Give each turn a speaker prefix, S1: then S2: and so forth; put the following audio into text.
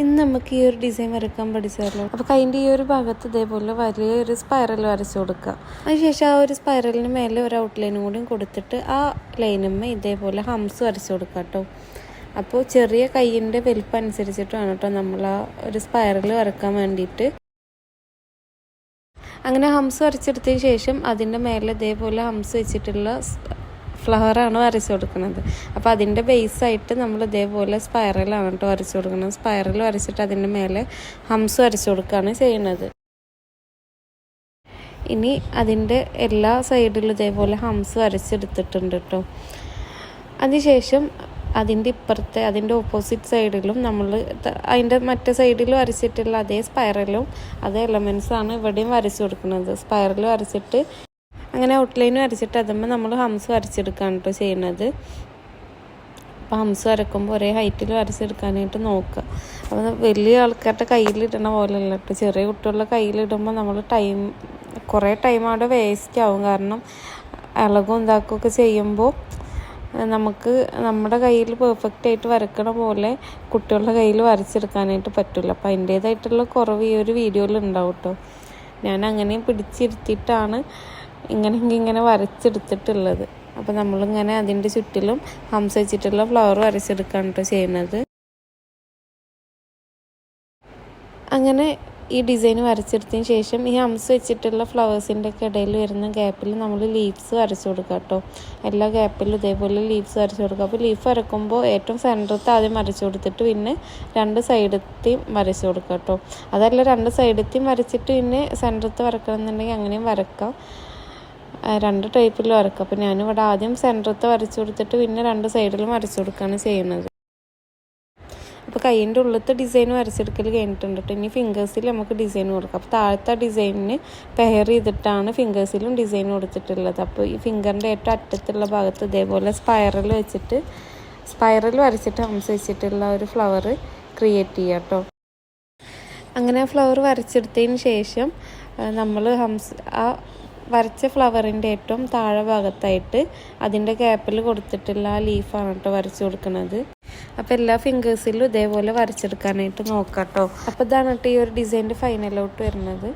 S1: ഇന്ന് നമുക്ക് ഈ ഒരു ഡിസൈൻ വരക്കാൻ പഠിച്ചാലോ? അപ്പോൾ കൈന്റെ ഈ ഒരു ഭാഗത്ത് ഇതേപോലെ വലിയൊരു സ്പൈറൽ വരച്ചു കൊടുക്കുക. അതിനുശേഷം ആ ഒരു സ്പൈറലിന് മേലെ ഒരു ഔട്ട്ലൈനും കൂടി കൊടുത്തിട്ട് ആ ലൈനുമ്മ ഇതേപോലെ ഹംസ് വരച്ചു കൊടുക്കുക കേട്ടോ. അപ്പോൾ ചെറിയ കൈയിന്റെ വലിപ്പം അനുസരിച്ചിട്ട് വേണം കേട്ടോ നമ്മൾ ആ ഒരു സ്പൈറൽ വരക്കാൻ വേണ്ടിയിട്ട്. അങ്ങനെ ഹംസ് വരച്ചെടുത്തതിന് ശേഷം അതിന്റെ മേലെ ഇതേപോലെ ഹംസ് വെച്ചിട്ടുള്ള ഫ്ലവറാണ് വരച്ചു കൊടുക്കുന്നത്. അപ്പോൾ അതിന്റെ ബേസായിട്ട് നമ്മൾ ഇതേപോലെ സ്പൈറലാണ് കേട്ടോ വരച്ചു കൊടുക്കുന്നത്. സ്പൈറൽ വരച്ചിട്ട് അതിന്റെ മേലെ ഹംസ് വരച്ചു കൊടുക്കുകയാണ് ചെയ്യുന്നത്. ഇനി അതിന്റെ എല്ലാ സൈഡിലും ഇതേപോലെ ഹംസ് വരച്ചെടുത്തിട്ടുണ്ട് കേട്ടോ. അതിനുശേഷം അതിന്റെ ഇപ്പുറത്തെ അതിന്റെ ഓപ്പോസിറ്റ് സൈഡിലും നമ്മൾ അതിന്റെ മറ്റേ സൈഡിൽ വരച്ചിട്ടുള്ള അതേ സ്പൈറലും അതേ എലമെൻസാണ് ഇവിടെയും വരച്ചു കൊടുക്കുന്നത്. സ്പൈറൽ വരച്ചിട്ട് അങ്ങനെ ഔട്ട്ലൈൻ വരച്ചിട്ട് അതുമ്പോൾ നമ്മൾ ഹംസ് വരച്ചെടുക്കുകയാണ് കേട്ടോ ചെയ്യുന്നത് അപ്പോൾ ഹംസ് വരക്കുമ്പോൾ ഒരേ ഹൈറ്റിൽ വരച്ചെടുക്കാനായിട്ട് നോക്കുക അപ്പോൾ വലിയ ആൾക്കാരുടെ കയ്യിലിടണ പോലെയല്ല കേട്ടോ ചെറിയ കുട്ടികളുടെ കയ്യിലിടുമ്പോൾ നമ്മൾ ടൈം കുറേ ടൈം അവിടെ വേസ്റ്റ് ആവും. കാരണം ഇളകും ഇതാക്കുകയൊക്കെ ചെയ്യുമ്പോൾ നമുക്ക് നമ്മുടെ കയ്യിൽ പെർഫെക്റ്റ് ആയിട്ട് വരക്കണ പോലെ കുട്ടികളുടെ കയ്യിൽ വരച്ചെടുക്കാനായിട്ട് പറ്റില്ല അപ്പോൾ അതിന്റേതായിട്ടുള്ള കുറവ് ഈ ഒരു വീഡിയോയിൽ ഉണ്ടാവും കേട്ടോ ഞാൻ അങ്ങനെ പിടിച്ചിരുത്തിയിട്ടാണ് ഇങ്ങനെ ഇങ്ങനെ വരച്ചെടുത്തിട്ടുള്ളത്. അപ്പോൾ നമ്മളിങ്ങനെ അതിന്റെ ചുറ്റിലും ഹംസ വെച്ചിട്ടുള്ള ഫ്ലവർ വരച്ചെടുക്കുകയാണ് കേട്ടോ ചെയ്യുന്നത്. അങ്ങനെ ഈ ഡിസൈൻ വരച്ചെടുത്തതിന് ശേഷം ഈ ഹംസ് വെച്ചിട്ടുള്ള ഫ്ലവേഴ്സിന്റെ ഒക്കെ ഇടയിൽ വരുന്ന ഗ്യാപ്പിൽ നമ്മൾ ലീവ്സ് വരച്ചു കൊടുക്കുക കേട്ടോ എല്ലാ ഗ്യാപ്പിലും ഇതേപോലെ ലീവ്സ് വരച്ചു കൊടുക്കുക അപ്പോൾ ലീഫ് വരക്കുമ്പോൾ ഏറ്റവും സെന്ററത്ത് ആദ്യം വരച്ചു കൊടുത്തിട്ട് പിന്നെ രണ്ട് സൈഡത്തെയും വരച്ചു കൊടുക്കുക കേട്ടോ അതല്ല രണ്ട് സൈഡത്തെയും വരച്ചിട്ട് പിന്നെ സെന്ററത്ത് വരക്കണം എന്നുണ്ടെങ്കിൽ അങ്ങനെയും വരക്കാം. രണ്ട് ടൈപ്പിൽ വരക്കാം അപ്പോൾ ഞാനിവിടെ ആദ്യം സെന്ററത്ത് വരച്ചു കൊടുത്തിട്ട് പിന്നെ രണ്ട് സൈഡിലും വരച്ചു കൊടുക്കുകയാണ് ചെയ്യുന്നത്. അപ്പോൾ കൈയിന്റെ ഉള്ളത്തെ ഡിസൈൻ വരച്ചെടുക്കൽ കഴിഞ്ഞിട്ടുണ്ട് കേട്ടോ. ഇനി ഫിംഗേഴ്സിൽ നമുക്ക് ഡിസൈൻ കൊടുക്കാം. അപ്പോൾ താഴത്തെ ഡിസൈനിന് പെയർ ചെയ്തിട്ടാണ് ഫിംഗേഴ്സിലും ഡിസൈൻ കൊടുത്തിട്ടുള്ളത്. അപ്പോൾ ഈ ഫിംഗറിന്റെ ഏറ്റവും അറ്റത്തുള്ള ഭാഗത്ത് ഇതേപോലെ സ്പൈറൽ വെച്ചിട്ട് സ്പൈറൽ വരച്ചിട്ട് ഹംസ വെച്ചിട്ടുള്ള ഒരു ഫ്ലവർ ക്രിയേറ്റ് ചെയ്യാം കേട്ടോ. അങ്ങനെ ആ ഫ്ലവർ വരച്ചെടുത്തതിന് ശേഷം നമ്മൾ ഹംസ് ആ വരച്ച ഫ്ലവറിന്റെ ഏറ്റവും താഴെ ഭാഗത്തായിട്ട് അതിന്റെ ഗ്യാപ്പിൽ കൊടുത്തിട്ടുള്ള ലീഫാണ് കേട്ടോ വരച്ച് കൊടുക്കുന്നത് അപ്പോൾ എല്ലാ ഫിംഗേഴ്സിലും ഇതേപോലെ വരച്ചെടുക്കാനായിട്ട് നോക്കാം കേട്ടോ അപ്പോൾ ഇതാണ് കേട്ടോ ഈ ഒരു ഡിസൈന്റെ ഫൈനലോട്ട് വരുന്നത്.